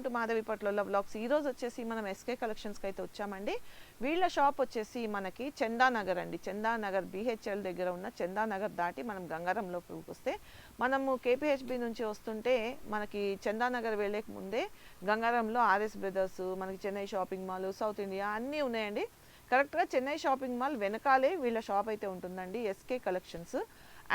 Welcome to Madhavi పట్ల blogs. ఈరోజు వచ్చేసి మనం ఎస్కే కలెక్షన్స్కి అయితే వచ్చామండి. వీళ్ళ షాప్ వచ్చేసి మనకి చందానగర్ అండి. చందానగర్ బీహెచ్ఎల్ దగ్గర ఉన్న చందానగర్ దాటి మనం గంగారంలోకి వస్తే మనము కేపీహెచ్బి నుంచి వస్తుంటే మనకి చందానగర్ వెళ్ళక ముందే గంగారంలో ఆర్ఎస్ బ్రదర్స్ మనకి Chennai shopping mall South India అన్నీ ఉన్నాయండి. కరెక్ట్గా చెన్నై షాపింగ్ మాల్ వెనకాలే వీళ్ళ షాప్ అయితే ఉంటుందండి ఎస్కే కలెక్షన్స్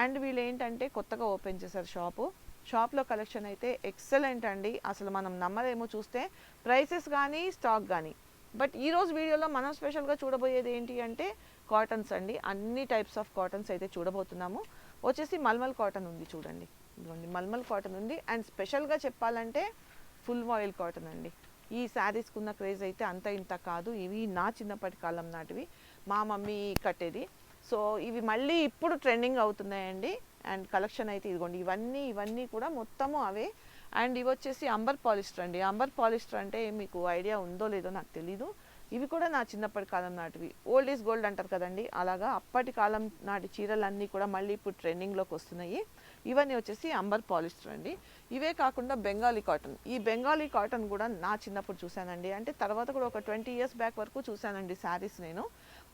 అండ్ వీళ్ళు ఏంటంటే కొత్తగా ఓపెన్ చేశారు షాపు. షాప్లో కలెక్షన్ అయితే ఎక్సలెంట్ అండి. అసలు మనం నమ్మలేమో. చూస్తే ప్రైసెస్ కానీ స్టాక్ కానీ బట్ ఈరోజు వీడియోలో మనం స్పెషల్గా చూడబోయేది ఏంటి అంటే కాటన్స్ అండి. అన్ని టైప్స్ ఆఫ్ కాటన్స్ అయితే చూడబోతున్నాము. వచ్చేసి మల్మల్ కాటన్ ఉంది చూడండి. ఇదిగోండి మల్మల్ కాటన్ ఉంది. అండ్ స్పెషల్గా చెప్పాలంటే ఫుల్ ఆయిల్ కాటన్ అండి. ఈ శారీస్కి ఉన్న క్రేజ్ అయితే అంత ఇంత కాదు. ఇవి నా చిన్నప్పటి కాలం నాటివి. మా మమ్మీ కట్టేది. సో ఇవి మళ్ళీ ఇప్పుడు ట్రెండింగ్ అవుతున్నాయండి. అండ్ కలెక్షన్ అయితే ఇదిగోండి. ఇవన్నీ ఇవన్నీ కూడా మొత్తము అవే. అండ్ ఇవి వచ్చేసి అంబర్ పాలిస్టర్ అండి. అంబర్ పాలిస్టర్ అంటే మీకు ఐడియా ఉందో లేదో నాకు తెలీదు. ఇవి కూడా నా చిన్నప్పటి కాలం నాటివి. ఓల్డ్ ఈజ్ గోల్డ్ అంటారు కదండి. అలాగా అప్పటి కాలం నాటి చీరలన్నీ కూడా మళ్ళీ ఇప్పుడు ట్రెండింగ్లోకి వస్తున్నాయి. ఇవన్నీ వచ్చేసి అంబర్ పాలిస్టర్ అండి. ఇవే కాకుండా బెంగాలీ కాటన్. ఈ బెంగాలీ కాటన్ కూడా నా చిన్నప్పుడు చూశానండి. అంటే తర్వాత కూడా ఒక ట్వంటీ ఇయర్స్ బ్యాక్ వరకు చూశానండి శారీస్ నేను.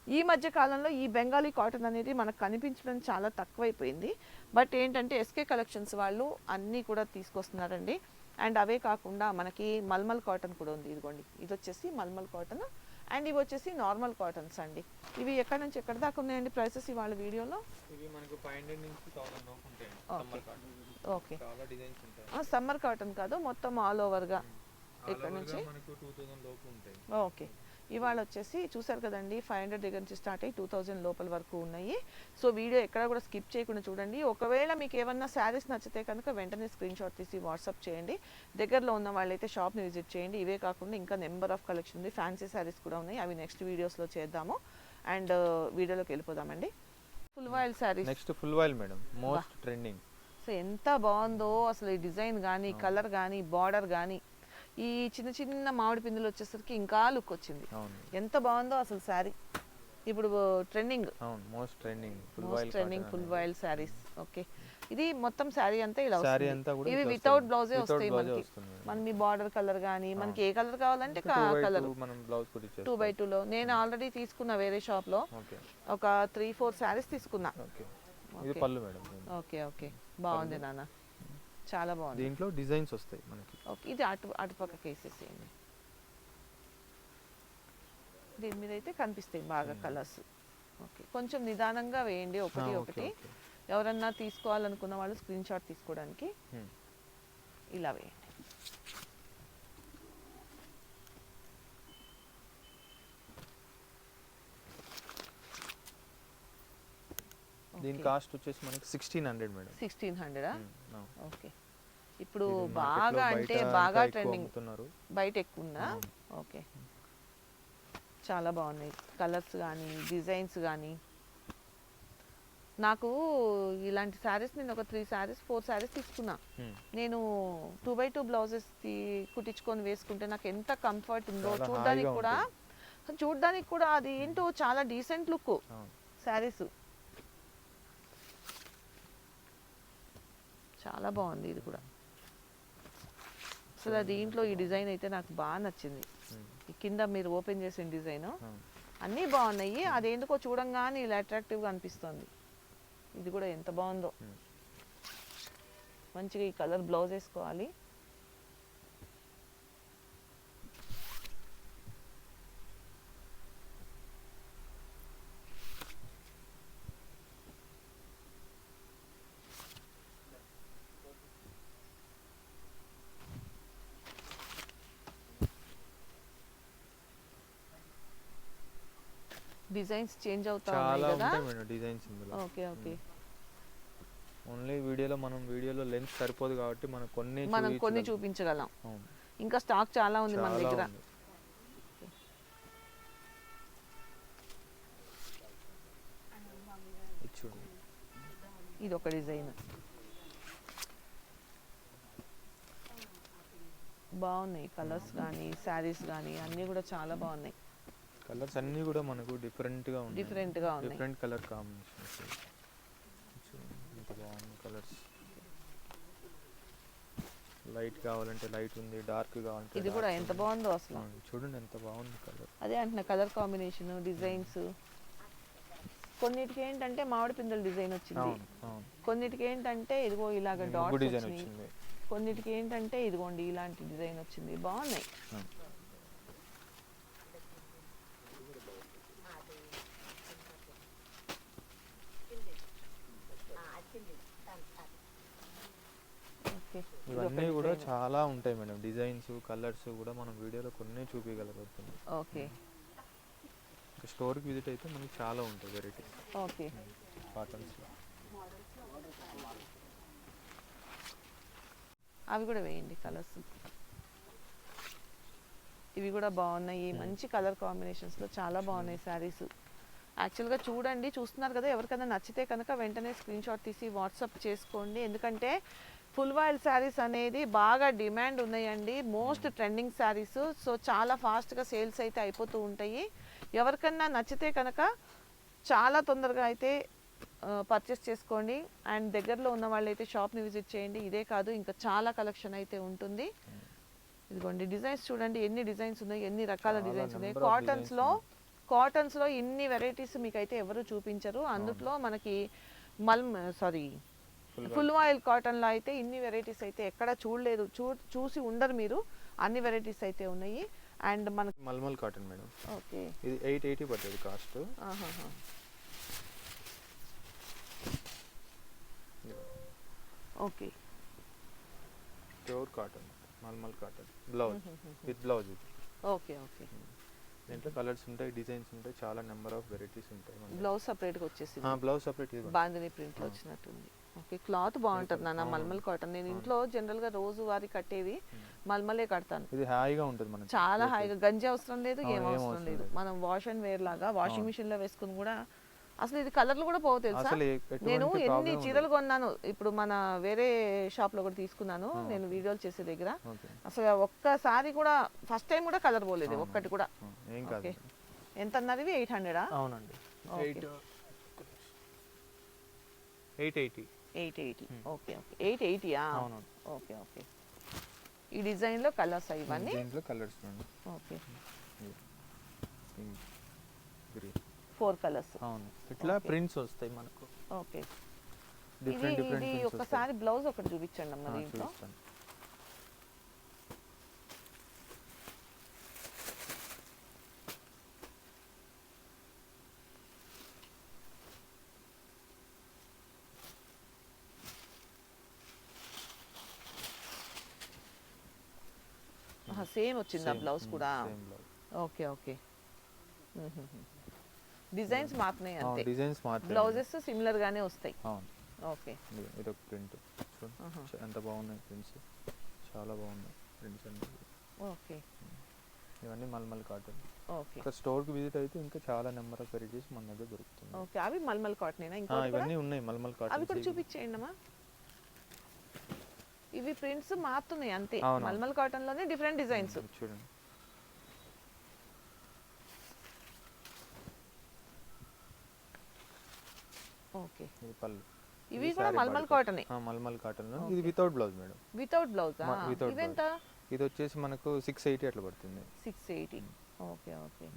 ఈ మధ్య కాలంలో ఈ బెంగాలీ కాటన్ అనేది మనకు కనిపించడం చాలా తక్కువైపోయింది. బట్ ఏంటంటే ఎస్కే కలెక్షన్స్ వాళ్ళు అన్నీ కూడా తీసుకొస్తున్నారండి. అండ్ అవే కాకుండా మనకి మల్మల్ కాటన్ కూడా ఉంది. ఇదిగోండి ఇది వచ్చేసి మల్మల్ కాటన్. అండ్ ఇవి వచ్చేసి నార్మల్ కాటన్స్ అండి. ఇవి ఎక్కడి నుంచి ఎక్కడి దాకా ఉన్నాయండి ప్రైసెస్ ఇవాళ వీడియోలో? ఓకే. Summer cotton. కాదు మొత్తం ఆల్ ఓవర్గా ఇక్కడ నుంచి? ఓకే. ఇవాళ వచ్చేసి చూసారు కదండి ఫైవ్ హండ్రెడ్ దగ్గర నుంచి స్టార్ట్ అయ్యి టూ థౌజండ్ లోపల వరకు ఉన్నాయి. సో వీడియో ఎక్కడ కూడా స్కిప్ చేయకుండా చూడండి. ఒకవేళ మీకు ఏమన్నా శారీస్ నచ్చితే కనుక వెంటనే స్క్రీన్ షాట్ తీసి వాట్సాప్ చేయండి. దగ్గరలో ఉన్న వాళ్ళైతే షాప్ని విజిట్ చేయండి. ఇవే కాకుండా ఇంకా నెంబర్ ఆఫ్ కలెక్షన్ ఉంది. ఫ్యాన్సీ శారీస్ కూడా ఉన్నాయి. అవి నెక్స్ట్ వీడియోస్లో చేద్దాము. అండ్ వీడియోలోకి వెళ్ళిపోదామండి. Full voile saris next full voile madam most trending so ఎంత బాగుందో అసలు ఈ డిజైన్ కానీ కలర్ కానీ బార్డర్ కానీ ఈ చిన్న చిన్న మామిడి పిందులు వచ్చేసరికి ఇంకా లుక్ వచ్చింది. అవును. ఎంత బాగుందో అసలు శారీ ఇప్పుడు trending most trending full most voile trending full wild saris okay ఇది మొత్తం శారీ అంతా ఇలా వస్తుంది. ఇవి వితౌట్. బ్లౌజే వస్తాయి మనకి. మన మీ బార్డర్ కలర్ కానీ మనకి ఏ కలర్ కావాలంటే బై కలర్ టూ కూడా టూ బై లో. నేను ఆల్రెడీ తీసుకున్నా వేరే షాప్లో ఒక త్రీ ఫోర్ శారీస్ తీసుకున్నా. ఓకే ఓకే బాగుంది నాన్న. చాలా బాగుంది. దీంట్లో డిజైన్స్ వస్తాయి మనకి. ఓకే ఇది అటు అటుపక్క కేసేసేయండి దీని మీద అయితే కనిపిస్తాయి బాగా కలర్స్ ఓకే కొంచెం నిదానంగా వేయండి ఒకటి ఒకటి. ఎవరన్నా తీసుకోవాలనుకున్న వాళ్ళు స్క్రీన్ షాట్ తీసుకోవడానికి Hmm. ఇలా వేయండి. దీని కాస్ట్ వచ్చేసి మనకి సిక్స్టీన్ హండ్రెడ్ మేడం సిక్స్టీన్ హండ్రెడా Hmm. ఓకే ఇప్పుడు బాగా అంటే బాగా ట్రెండింగ్ బయట ఎక్కువ ఉందా. ఓకే చాలా బాగున్నాయి. కలర్స్ కానీ డిజైన్స్ కానీ నాకు ఇలాంటి శారీస్ నేను ఒక త్రీ శారీస్ ఫోర్ శారీస్ తీసుకున్నా. Hmm. నేను టూ బై టూ బ్లౌజెస్ కుట్టించుకొని వేసుకుంటే నాకు ఎంత కంఫర్ట్ ఉందో చూడడానికి కూడా చూడడానికి కూడా అది ఏంటో చాలా డీసెంట్ లుక్. శారీస్ చాలా బాగుంది ఇది కూడా. అసలు దీంట్లో ఈ డిజైన్ అయితే నాకు బాగా నచ్చింది. Hmm. ఈ కింద మీరు ఓపెన్ చేసిన డిజైన్. అవును. అన్నీ బాగున్నాయి. అదేందుకో చూడంగానే ఇలా అట్రాక్టివ్గా అనిపిస్తుంది. ఇది కూడా ఎంత బాగుందో. Hmm. మంచిగా ఈ కలర్ బ్లౌజ్ వేసుకోవాలి. డిజైన్స్ చేంజ్ అవుతా ఉన్నాయి కదా? ఉంటాయి మేడం డిజైన్స్ ఇందులో. Okay okay. ఓన్లీ వీడియోలో మనం వీడియోలో లెన్స్ సరిపోదు కాబట్టి మనం కొన్ని మనం కొన్ని చూపించగలం. చూపించగలం. అవును. ఇంకా స్టాక్ చాలా ఉంది మన చాలా దగ్గర. ఉంది. ఇది చూడండి. ఇది ఒక డిజైన్. బాగున్నాయి కలర్స్ కానీ శారీస్ కానీ అన్నీ కూడా చాలా బాగున్నాయి. కలర్స్ అన్నీ కూడా మనకు డిఫరెంట్గా ఉన్నాయి. Different గా ఉన్నాయి. Different colour combinations. బాగుంది కలర్స్. లైట్ కావాలంటే లైట్ ఉంది డార్క్ కావాలంటే ఇది కూడా ఎంత. బాగుందో అసలు. చూడండి ఎంత బాగుంది కలర్. అదే అంటున్నా కలర్ కాంబినేషన్ డిజైన్స్. కొన్నిటికి ఏంటంటే మామిడి పిందెల డిజైన్ వచ్చింది. కొన్నిటికి ఏంటంటే ఇదిగో ఇలాగ డాట్స్ డిజైన్ వచ్చింది. కొన్నిటికి ఏంటంటే ఇదిగోండి ఇలాంటి డిజైన్ వచ్చింది. బాగున్నాయి అవును. ఓకే ఇవన్నీ కూడా చాలా ఉంటాయి మేడం. డిజైన్స్ కలర్స్ కూడా మనం వీడియోలో కొన్ని చూపించగలుగుతుంది ఓకే. స్టోర్కి విజిట్ అయితే మనకి చాలా ఉంటాయి వెరైటీస్. ఓకే. కాటన్స్లో అవి కూడా వేయండి కలర్స్. ఇవి కూడా బాగున్నాయి. మంచి కలర్ కాంబినేషన్స్లో చాలా బాగున్నాయి శారీస్ యాక్చువల్గా చూడండి చూస్తున్నారు కదా ఎవరికైనా నచ్చితే కనుక వెంటనే స్క్రీన్ షాట్ తీసి వాట్సాప్ చేసుకోండి. ఎందుకంటే ఫుల్ వాయిల్ శారీస్ అనేది బాగా డిమాండ్ ఉన్నాయండి. Most trending saris. సో చాలా ఫాస్ట్గా సేల్స్ అయితే అయిపోతూ ఉంటాయి. ఎవరికన్నా నచ్చితే కనుక చాలా తొందరగా అయితే పర్చేస్ చేసుకోండి. అండ్ దగ్గరలో ఉన్న వాళ్ళైతే షాప్ని విజిట్ చేయండి. ఇదే కాదు ఇంకా చాలా కలెక్షన్ అయితే ఉంటుంది. ఇదిగోండి డిజైన్స్ చూడండి. ఎన్ని డిజైన్స్ ఉన్నాయి ఎన్ని రకాల డిజైన్స్ ఉన్నాయి. number of కాటన్స్ designs లో కాటన్స్లో ఇన్ని వెరైటీస్ మీకు అయితే ఎవరు చూపించరు. అందుట్లో మనకి మల్ సారీ ఫుల్ ఆయిల్ కాటన్లో అయితే ఇన్ని వెరైటీస్ అయితే ఎక్కడ చూడలేదు. చూ చూసి ఉండరు మీరు. అన్ని వెరైటీస్ అయితే ఉన్నాయి. అండ్ మనకి మల్మల్ కాటన్ మేడం. ఓకే. ఇది ఎయిట్ ఎయిటీ పడుతుంది cost. Okay. Pure cotton malmal cotton. Blouse with blouse ఇది. Okay okay. దీంట్లో కలర్స్ ఉంటాయి డిజైన్స్ ఉంటాయి చాలా నెంబర్ ఆఫ్ వెరైటీస్ ఉంటాయి బ్లౌజ్ సపరేట్గా వచ్చేసింది. దగ్గర. బ్లౌజ్ సపరేట్ బాందిని ప్రింట్లో వచ్చినట్టుంది. ఓకే క్లాత్ బాగుంటుంది నాన్న మల్మల్ కాటన్. నేను ఇంట్లో జనరల్గా రోజు వారి కట్టేవి మల్మలే కడతాను. ఇది హాయిగా ఉంటుంది మనకి చాలా హాయిగా. గంజి అవసరం లేదు ఏం అవసరం లేదు. మనం వాష్ అండ్ వేర్ లాగా వాషింగ్ మిషన్లో వేసుకుని కూడా అసలు ఇది కలర్లు కూడా పోవు తెలుసా? నేను ఎన్ని చీరలు కొన్నాను ఇప్పుడు మన వేరే షాప్లో కూడా తీసుకున్నాను నేను వీడియోలు చేసే దగ్గర. అసలు ఒక్కసారి కూడా ఫస్ట్ టైం కూడా కలర్ పోలేదు. ఒక్కటి కూడా. ఏం కాదు ఓకే. ఎంత అన్నారు ఇవి ఎయిట్ హండ్రెడా? అవునండి. Okay. Eight eight eighty. Eight eighty. Okay okay. Eight ఎయిటీయా? అవును ఓకే ఓకే. ఈ డిజైన్లో కలర్స్ ఇవన్నీ? దీంట్లో colours okay. Green. Four colours. అవును. ఇట్లా. ప్రింట్స్ వస్తాయి మనకు. ఓకే. ఇది ఇది ఒకసారి బ్లౌజ్ ఒకటి చూపించండి అమ్మ దీంట్లో. సేమ్ వచ్చిందా బ్లౌజ్ కూడా. Okay okay. డిజైన్స్ అవును అంతే. డిజైన్స్ మాత్రమే బ్లౌజెస్ సిమిలర్ గానే వస్తాయి. అవును. ఓకే. ఇది ఒక ప్రింట్. ఎంత బాగున్నాయి ప్రింట్స్ చాలా బాగున్నాయి ప్రింట్స్ అన్ని. ఓకే. ఇవన్నీ మల్మల్ కాటన్ ఓకే. ఇక్కడ స్టోర్కి విజిట్ అయితే ఇంకా చాలా నెంబర్ ఆఫ్ వెరైటీస్ మన దగ్గర దొరుకుతుంది ఓకే అవి మల్మల్ కాటనేనా ఆ, ఇంకా ఇవన్నీ ఉన్నాయి మల్మల్ అవి కూడా కాటన్ చూపించేయండి అమ్మా ఇవి ప్రింట్స్ మారుతున్నాయి అంతే. మల్మల్ కాటన్లోనే డిఫరెంట్ డిజైన్స్ చూడండి. ఓకే. ఇది ఇవి కూడా మల్మల్ కాటనే. మల్మల్ కాటన్ ఇది without blouse madam without blouse ఇవెంత ఇది వచ్చేసి మనకు సిక్స్ ఎయిటీ అట్లా పడుతుంది. Six eighty okay okay.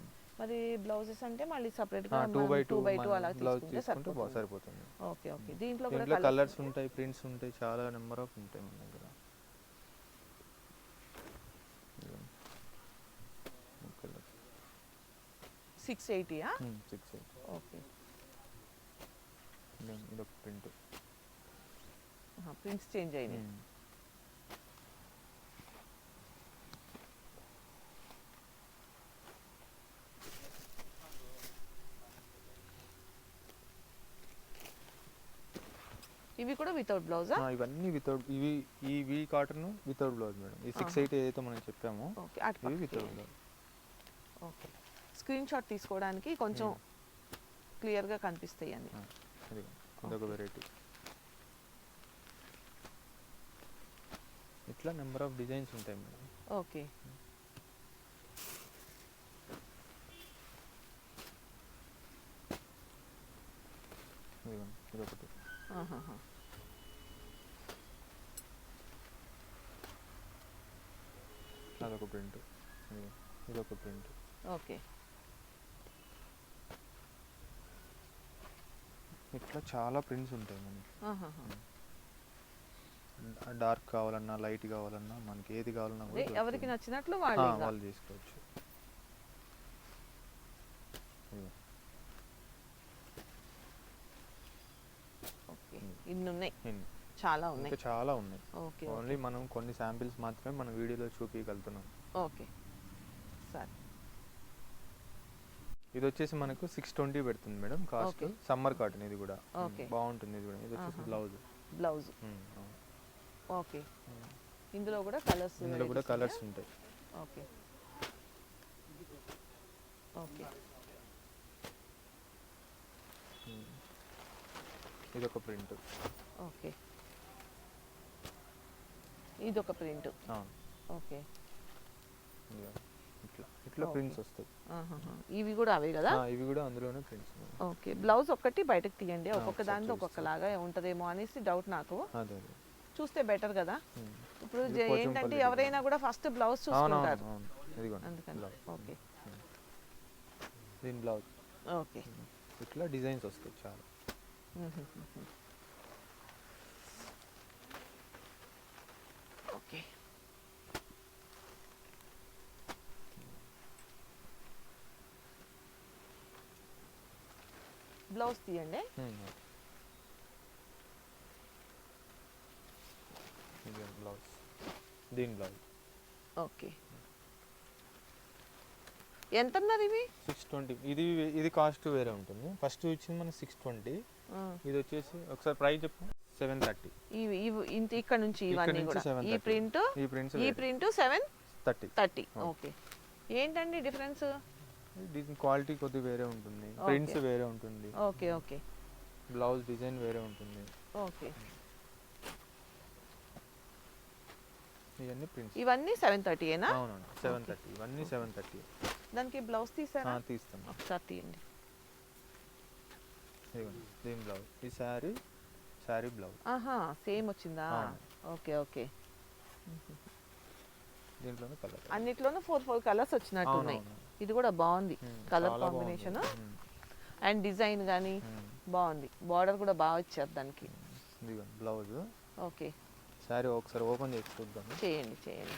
మరి బ్లౌజెస్ అంటే మళ్ళీ separate two by two by two అలా బ్లౌజ్ తీసుకుంటే తీసుకుంటే బాగా సరిపోతుంది. సరిపోతుంది. Okay okay. దీంట్లో కూడా కలర్స్ ఉంటాయి ప్రింట్స్ ఉంటాయి చాలా నెంబర్ ఆఫ్ ఉంటాయి మన దగ్గర. సిక్స్ ఎయిటీయా సిక్స్ ఎయిట్ ఓకే. ఇది ఒక ప్రింట్ ప్రింట్స్ చేంజ్ అయినాయి. ఇవి కూడా వితౌట్ బ్లౌజా ఇవన్నీ వితౌట్ ఇవి ఈ వి కాటన్ వితౌట్ బ్లౌజ్ మేడం. ఈ సిక్స్. ఎయిట్ ఏదైతే మనం చెప్పామో ఇవి. Without blouse okay. Screen shot తీసుకోవడానికి కొంచెం క్లియర్గా కనిపిస్తాయి అన్ని. ఇది ఇదొక వెరైటీ ఇట్లా నెంబర్ ఆఫ్ డిజైన్స్ ఉంటాయి మేడం. ఓకే. ఇదొకటి. అదొక ప్రింట్. ఇదొక ప్రింట్. ఓకే. ఇట్లా చాలా ప్రింట్స్ ఉంటాయి మనకి. డార్క్ కావాలన్నా లైట్ కావాలన్నా మనకి ఏది కావాలన్నా ఎవరికి. నచ్చినట్లు. వాళ్ళు తీసుకోవచ్చు ఇదిగో. ఓకే ఇన్ని ఉన్నాయి ఇన్ని. చాలా ఉన్నాయి. చాలా ఉన్నాయి. ఓకే ఓన్లీ మనం కొన్ని శాంపిల్స్ మాత్రమే మన వీడియోలో చూపించగలుగుతున్నాం ఓకే. సరే. ఇది వచ్చేసి మనకు సిక్స్ ట్వంటీ పెడుతుంది madam cost. Okay. Summer cotton ఇది కూడా. Okay. బాగుంటుంది ఇది కూడా. ఇది వచ్చేసి ఆహా. బ్లౌజ్. బ్లౌజ్. ఓకే. ఇందులో కూడా కలర్స్ ఇందులో కూడా కలర్స్ ఉంటాయి. ఓకే. Okay um. ఇది ఒక ప్రింట్. ఓకే. ఇది ఒక ప్రింట్ ఓకే. ఇట్లా ఇట్లా. ప్రింట్స్ వస్తాయి. ఇవి కూడా అవే కదా? ఆ, ఇవి కూడా అందులోనే ప్రింట్స్ ఓకే. బ్లౌజ్ ఒక్కటి బయటకు తీయండి. ఒక్కొక్క దానిలో. ఒక్కొక్కలాగా ఉంటుందేమో అనేసి డౌట్ నాకు. చూస్తే బెటర్ కదా. ఇప్పుడు ఏంటంటే. ఎవరైనా కూడా ఫస్ట్ బ్లౌజ్ చూసుకుంటారు. అందుకని. ఓకే. దీని బ్లౌజ్. ఓకే. ఇట్లా డిజైన్స్ వస్తాయి చాలా. ఓకే బ్లౌజ్ తీయండి. బ్లౌజ్ దీని బ్లౌజ్ ఓకే ఎంత అన్నారు ఇవి? సిక్స్ ట్వంటీ ఇది ఇది కాస్ట్ వేరే ఉంటుంది. ఫస్ట్ ఇచ్చింది మనకి సిక్స్ ట్వంటీ ఇది వచ్చేసి ఒకసారి ప్రైస్ చెప్పు. సెవెన్ థర్టీ ఇంత ఇక్కడ నుంచి ఇవన్నీ కూడా. 730. ఈ ప్రింట్ ఈ ప్రింట్స్ ఈ print seven thirty thirty. Okay ఏంటండి డిఫరెన్స్ క్వాలిటీ కొద్దిగా వేరే ఉంటుంది. ప్రింట్స్ వేరే ఉంటుంది. ఓకే ఓకే బ్లౌజ్ డిజైన్ వేరే ఉంటుంది. ఓకే ఇవన్నీ ప్రింట్స్ ఇవన్నీ సెవెన్ థర్టీయేనా అవునండి సెవెన్. థర్టీ ఇవన్నీ సెవెన్ థర్టీ దానికి బ్లౌజ్ తీసారా? తీస్తాం ఒకసారి తీయండి. దీని బ్లౌజ్. ఈ శారీ శారీ బ్లౌజ్. ఆహా సేమ్ వచ్చిందా. Okay okay. దీంట్లోనే కలర్ అన్నిట్లోనూ ఫోర్ ఫోర్ కలర్స్ వచ్చినట్టు ఉన్నాయి ఇది కూడా బాగుంది. కలర్ కాంబినేషన్ అండ్ డిజైన్ కానీ బాగుంది. బార్డర్ కూడా బాగా ఇచ్చారు దానికి. బ్లౌజ్. ఓకే. శారీ ఒకసారి ఓపెన్ చేసి చూద్దాం చేయండి చేయండి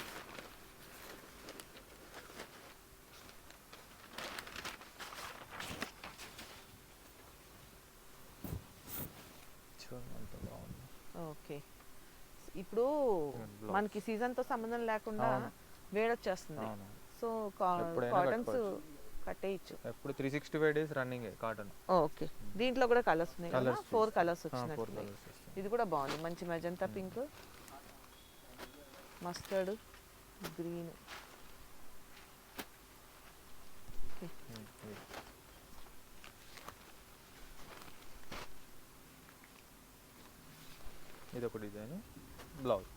చూడండి ఎంత బాగుంది ఓకే. ఇప్పుడు. మనకి సీజన్తో సంబంధం లేకుండా. వేడొచ్చేస్తుంది. So cottons. కట్టేయచ్చు. ఎప్పుడు three sixty five days running cotton. Okay. దీంట్లో కూడా కలర్స్ ఉన్నాయి కదా? ఫోర్. కలర్స్ వచ్చినట్టున్నాయి ఇది కూడా బాగుంది. మంచి magenta pink mustard green um, ఇది. ఇది ఒక డిజైన్. బ్లౌజ్.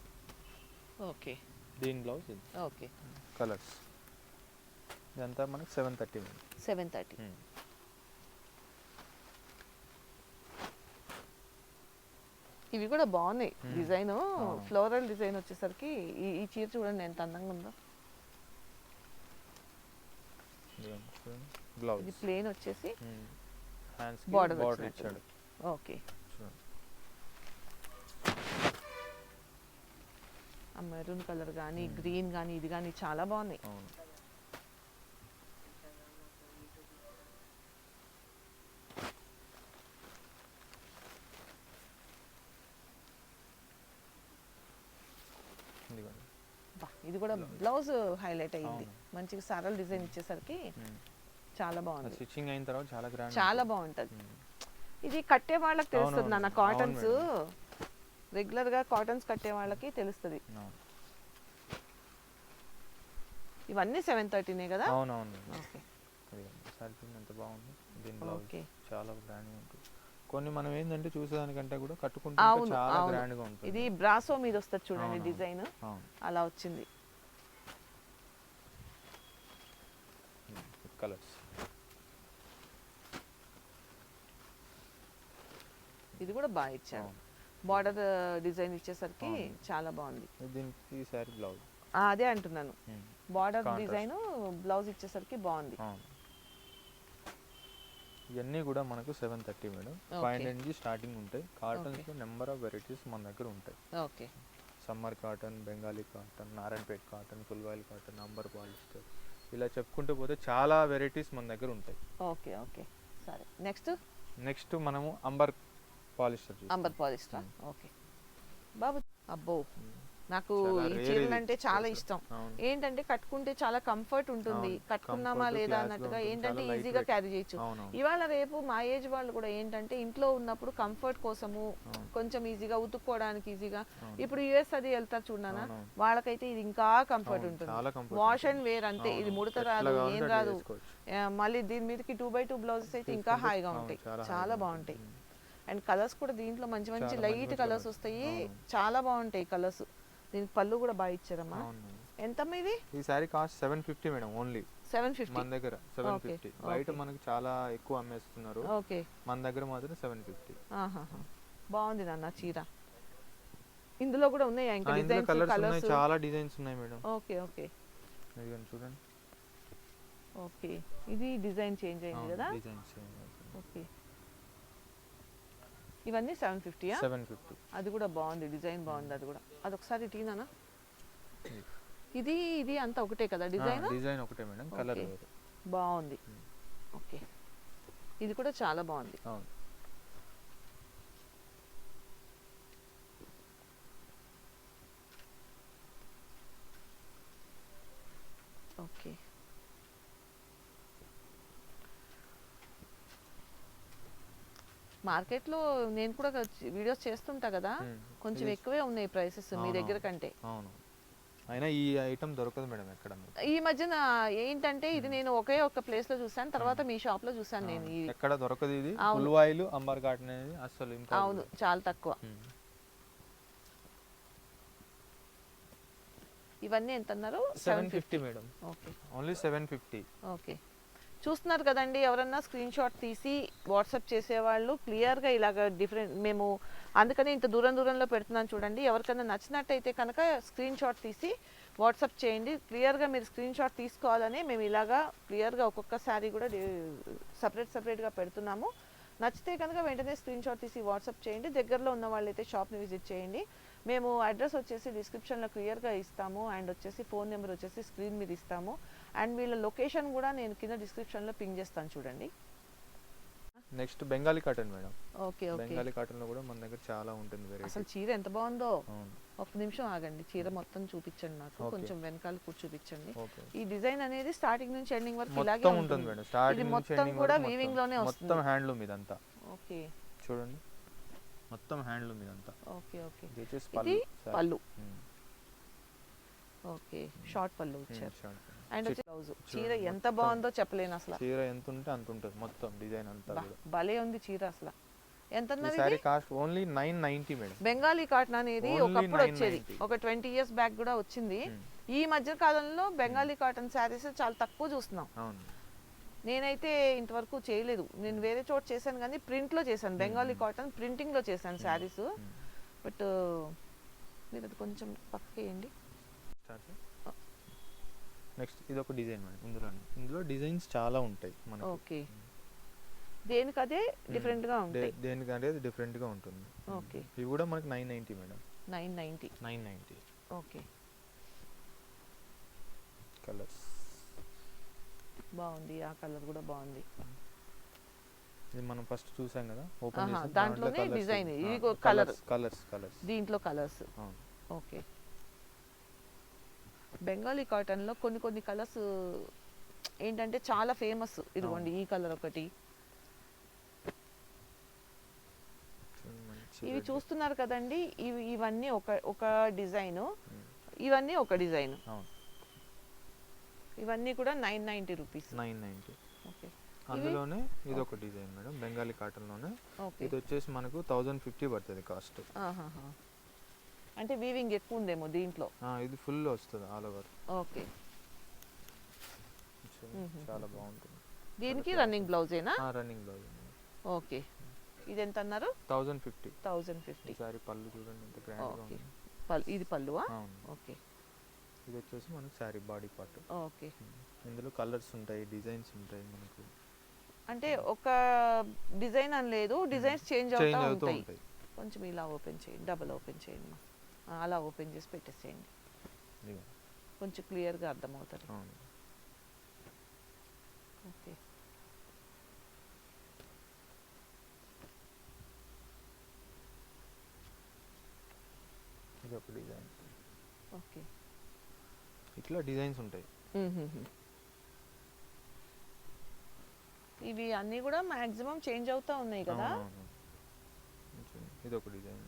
ఓకే. దీని బ్లౌజ్ ఇది. ఓకే. కలర్స్. ఇదంతా మనకి సెవెన్ థర్టీ సెవెన్ థర్టీ. ఇవి కూడా బాగున్నాయి. డిజైన్. ఫ్లోరల్ డిజైన్ వచ్చేసరికి ఈ ఈ చీర చూడండి ఎంత అందంగా ఉందో. బ్లౌజ్ ఇది ప్లేన్ వచ్చేసి బార్డర్ ఓకే చూడండి ఆ మెరూన్ కలర్ కానీ. గ్రీన్ కానీ ఇది కానీ చాలా బాగున్నాయి. అవును. ఇది కూడా బ్లౌజ్ హైలైట్ అయ్యింది. అవును. మంచిగా సారల్ డిజైన్ ఇచ్చేసరికి చాలా బాగుంది. స్టిచ్చింగ్ అయిన తర్వాత చాలా చాలా బాగుంటది. ఇది కట్టే వాళ్ళకి తెలుస్తుంది. నాన్న కాటన్స్. మేడం. రెగ్యులర్గా కాటన్స్ కట్టే వాళ్ళకి తెలుస్తుంది. ఇవన్నీ సెవెన్ థర్టీనే కదా? అవునవును. ఓకే. సరిపోయింది ఎంత బాగుంది. దీని బ్లౌజ్ ఓకే. చాలా గ్రాండ్ ఉంటుంది. కొన్ని మనం ఏంటంటే చూసేదానికంటే కూడా కట్టుకుంటే చాలా అవును. గ్రాండ్గా ఉంటుంది. ఇది బ్రాసో మీద వస్తుంది చూడండి. డిజైన్. అలా వచ్చింది. కలర్స్ ఇది కూడా బాగా అవును. బార్డర్ డిజైన్ ఇచ్చేసరికి. చాలా బాగుంది. దీనికి బ్లౌజ్. అదే అంటున్నాను. బార్డర్. డిజైన్ బ్లౌజ్ ఇచ్చేసరికి బాగుంది. ఇవన్నీ కూడా మనకు సెవెన్ థర్టీ మేడం. ఫైవ్ నుంచి స్టార్టింగ్ ఉంటాయి. కాటన్స్ నెంబర్ ఆఫ్ వెరైటీస్ మన దగ్గర ఉంటాయి. Okay. Summer cotton Bengali cotton Narayanpet cotton full voile cotton amber polyester ఇలా చెప్పుకుంటూ పోతే చాలా వెరైటీస్ మన దగ్గర ఉంటాయి. Okay okay. సరే. నెక్స్ట్ నెక్స్ట్ మనము amber polyester amber polyester okay బాబు అబ్బో నాకు ఈ చీరలు. అంటే చాలా. ఇష్టం. ఏంటంటే కట్టుకుంటే చాలా కంఫర్ట్ ఉంటుంది. కట్టుకున్నామా లేదా అన్నట్టుగా. ఏంటంటే ఈజీగా. క్యారీ చేయొచ్చు. ఇవాళ రేపు మా ఏజ్ వాళ్ళు కూడా ఏంటంటే ఇంట్లో ఉన్నప్పుడు కంఫర్ట్ కోసము. కొంచెం ఈజీగా ఉతుక్కోవడానికి ఈజీగా. ఇప్పుడు యుఎస్ అది వెళ్తారు చూడనా. వాళ్ళకైతే ఇది ఇంకా కంఫర్ట్ ఉంటుంది వాష్. అండ్ వేర్ అంతే ఇది. ముడత రాదు ఏం రాదు మళ్ళీ దీని మీదకి టూ బై టూ బ్లౌజెస్ అయితే ఇంకా హాయిగా ఉంటాయి చాలా బాగుంటాయి. అండ్ కలర్స్ కూడా దీంట్లో మంచి మంచి లైట్ కలర్స్. వస్తాయి. చాలా బాగుంటాయి కలర్స్. దీనికి పళ్ళు కూడా బాగా ఇచ్చారమ్మా. ఎంత ఇది? ఈ sari cost seven fifty madam only. Seven fifty? మన దగ్గర సెవెన్ ఫిఫ్టీ. బయట. మనకు చాలా ఎక్కువ అమ్మేస్తున్నారు. ఓకే. మన దగ్గర మాత్రం సెవెన్ ఫిఫ్టీ. బాగుంది నాన్న చీర. ఇందులో కూడా ఉన్నాయా ఇంకా డిజైన్స్ కలర్స్ ఉన్నాయి. చాలా డిజైన్స్ ఉన్నాయి మేడం. Okay okay. ఇదిగోండి చూడండి. ఓకే. ఇది డిజైన్ చేంజ్ అయింది కదా? Designs okay. ఇవన్నీ సెవెన్ ఫిఫ్టీయా సెవెన్ ఫిఫ్టీ అది కూడా బాగుంది డిజైన్ బాగుంది అది కూడా. అదొకసారి టీనానా? ఇది ఇది అంతా ఒకటే కదా డిజైన్? డిజైన్ ఒకటే మేడం కలర్ బాగుంది. ఓకే. ఇది కూడా చాలా బాగుంది. అవును. ఓకే. మార్కెట్లో నేను కూడా వీడియోస్ చేస్తుంటా కదా. కొంచెం. ఎక్కువే ఉన్నాయి ప్రైసెస్ మీ దగ్గర. కంటే. అవును. అయినా ఈ ఐటమ్ దొరకదు మేడం ఎక్కడ. ఈ మధ్యన ఏంటంటే ఇది నేను ఒకే ఒక ప్లేస్లో చూసాను తర్వాత మీ షాప్లో చూసాను నేను. ఇది. ఎక్కడ దొరకదు ఇది? ఆయిల్ అంబర్ కాటన్ అనేది అసలు అవును చాలా తక్కువ. ఇవన్నీ ఎంత అన్నారు seven fifty. Madam. Okay. Only seven fifty. Okay. చూస్తున్నారు కదండి ఎవరన్నా స్క్రీన్ షాట్ తీసి వాట్సాప్ చేసేవాళ్ళు క్లియర్గా ఇలాగ డిఫరెంట్ మేము అందుకని ఇంత దూరం దూరంలో పెడుతున్నాను చూడండి. ఎవరికైనా నచ్చినట్టయితే కనుక స్క్రీన్ షాట్ తీసి వాట్సాప్ చేయండి. క్లియర్గా మీరు స్క్రీన్ షాట్ తీసుకోవాలని మేము ఇలాగా క్లియర్గా ఒక్కొక్క శారీ కూడా సపరేట్ సపరేట్గా పెడుతున్నాము. నచ్చితే కనుక వెంటనే స్క్రీన్ షాట్ తీసి వాట్సాప్ చేయండి. దగ్గరలో ఉన్న వాళ్ళైతే షాప్ని విజిట్ చేయండి. మేము అడ్రస్ వచ్చేసి డిస్క్రిప్షన్లో క్లియర్గా ఇస్తాము అండ్ వచ్చేసి ఫోన్ నెంబర్ వచ్చేసి స్క్రీన్ మీద ఇస్తాము. అండ్ వీళ్ళ లొకేషన్ కూడా నేను కింద డిస్క్రిప్షన్లో పింగ్ చేస్తాను చూడండి. Next Bengali cotton madam. Okay okay. Bengali కాటన్లో కూడా మన దగ్గర చాలా ఉంటుంది వెరైటీ అసలు చీర ఎంత బాగుందో? ఒక నిమిషం ఆగండి. చీర మొత్తం చూపించండి నాకు. కొంచెం వెనకాల కూడా చూపించండి ఈ డిజైన్ అనేది స్టార్టింగ్ నుంచి ఎండింగ్ వరకు ఇలాగే మొత్తం ఉంటుంది. మేడం. స్టార్టింగ్ నుంచి మొత్తం ఎండింగ్ కూడా వరకు వీవింగ్లోనే మొత్తం హ్యాండ్లూమ్ ఇదంతా. ఓకే. చూడండి. మొత్తం హ్యాండ్లూమ్ ఇదంతా ఓకే ఓకే. ఇది పళ్ళు ఉమ్, ఓకే షార్ట్ పళ్ళు ఇచ్చారు. షార్ట్. And blouse. చీర ఎంత బాగుందో చెప్పలేను అసలు. చీర ఎంత ఉంటే అంత ఉంటుంది మొత్తం డిజైన్ అంతా భలే ఉంది చీర అసలు. ఎంత sari? Cost only nine ninety madam Bengali cotton అనేది ఒకప్పుడు వచ్చేది. 990. ఒక ట్వంటీ ఇయర్స్ బ్యాక్ కూడా వచ్చింది. ఉమ్, ఈ మధ్య కాలంలో బెంగాలీ కాటన్ శారీస్ చాలా తక్కువ చూస్తున్నాం. అవును. నేనైతే ఇంతవరకు చేయలేదు. నేను వేరే చోట చేశాను కానీ ప్రింట్లో చేశాను బెంగాలీ కాటన్ ప్రింటింగ్లో చేశాను శారీస్. బట్ మీరు అది కొంచెం పక్కేయండి నెక్స్ట్ ఇది ఒక డిజైన్ మేడం. ఇందులో ఇందులో డిజైన్స్ చాలా ఉంటాయి మనకి. ఓకే. దేనికి అదే డిఫరెంట్గా ఉంటాయి. దే- దేనికంటే అది డిఫరెంట్గా ఉంటుంది ఓకే. ఇవి కూడా మనకి nine ninety madam. Nine ninety nine ninety. Okay. Colours. బాగుంది ఆ కలర్ కూడా బాగుంది. ఇది మనం ఫస్ట్ చూసాం కదా ఓపెన్ చేసాం. దాంట్లోనే design. ఇది colour. కలర్స్ కలర్స్ దీంట్లో కలర్స్ ఓకే. బెంగాలీ కాటన్లో కొన్ని కొన్ని కలర్స్ ఏంటంటే చాలా ఫేమస్ ఇదిగోండి ఈ కలర్ ఒకటి. ఇవి చూస్తున్నారు కదండి ఇవి ఇవన్నీ ఒక ఒక డిజైన్. ఇవన్నీ ఒక డిజైన్. అవును. ఇవన్నీ కూడా nine ninety rupees. Nine ninety. Okay. అందులోనే ఇది ఒక డిజైన్ మేడం బెంగాలీ కాటన్లోనే ఓకే. ఇది వచ్చేసి మనకు థౌజండ్ ఫిఫ్టీ పడుతుంది కాస్ట్. అంటే వీవింగ్ ఎక్కువ ఉందేమో దీంట్లో? ఇది ఫుల్ వస్తుంది ఆల్ ఓవర్. ఓకే. చాలా బాగుంటుంది. దీనికి రన్నింగ్ బ్లౌజేనా? Running blouse okay. ఇది ఎంత అన్నారు? Thousand fifty. Thousand fifty. ఈసారి పళ్ళు చూడండి ఎంత గ్రాండ్గా ఓకే. ఉంది. ఇది పల్లువా అవును. ఓకే. ఇది వచ్చేసి మనకు శారీ బాడీ పార్ట్. ఓకే. ఇందులో కలర్స్ ఉంటాయి డిజైన్స్ ఉంటాయి మనకు. అంటే ఒక డిజైన్ అని లేదు డిజైన్స్ చేంజ్ అవుతూ ఉంటాయి. కొంచెం ఇలా ఓపెన్ చేయండి డబుల్ ఓపెన్ చేయండి అలా ఓపెన్ చేసి పెట్టేసేయండి. కొంచెం క్లియర్గా అర్థమవుతుంది. ఓకే. ఇది ఒక డిజైన్. ఓకే. ఇట్లా డిజైన్స్ ఉంటాయి. ఇవి అన్నీ కూడా మాక్సిమం చేంజ్ అవుతా ఉన్నాయి కదా? ఇది ఒక డిజైన్.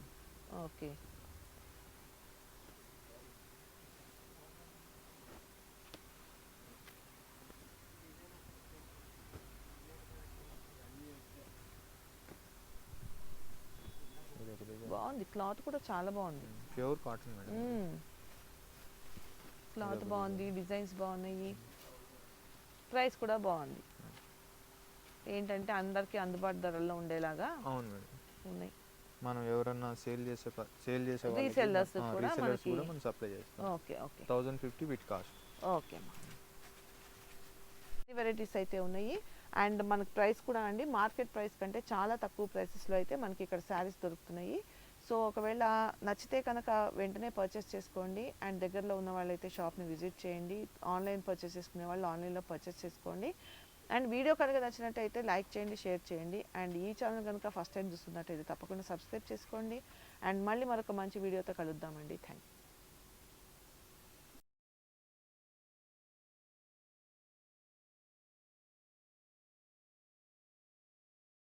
ఓకే. బాగుంది క్లాత్ కూడా చాలా బాగుంది. ప్యూర్ కాటన్ మేడం క్లాత్ బాగుంది డిజైన్స్ బాగున్నాయి. ప్రైస్ కూడా బాగుంది. ఏంటంటే అందరికీ అందుబాటు ధరల్లో ఉండేలాగా అవును మేడం. ఉన్నాయి. మనం ఎవరన్నా సేల్ చేసే సేల్ చేసే ఆ, కూడా మనం సప్లై చేస్తాం. Okay okay. Thousand fifty with cost. Okay varieties అయితే ఉన్నాయి. అండ్ మనకి ప్రైస్ కూడా అండి మార్కెట్ ప్రైస్ కంటే చాలా తక్కువ ప్రైసెస్లో అయితే మనకి ఇక్కడ శారీస్ దొరుకుతున్నాయి. సో ఒకవేళ నచ్చితే కనుక వెంటనే పర్చేస్ చేసుకోండి. అండ్ దగ్గరలో ఉన్న వాళ్ళైతే షాప్ని విజిట్ చేయండి. ఆన్లైన్ పర్చేస్ చేసుకునే వాళ్ళు ఆన్లైన్లో పర్చేస్ చేసుకోండి. అండ్ వీడియో కనుక నచ్చినట్టయితే లైక్ చేయండి షేర్ చేయండి. అండ్ ఈ ఛానల్ కనుక ఫస్ట్ టైం చూస్తున్నట్టయితే తప్పకుండా సబ్స్క్రైబ్ చేసుకోండి. అండ్ మళ్ళీ మరొక మంచి వీడియోతో కలుద్దామండి. Thank you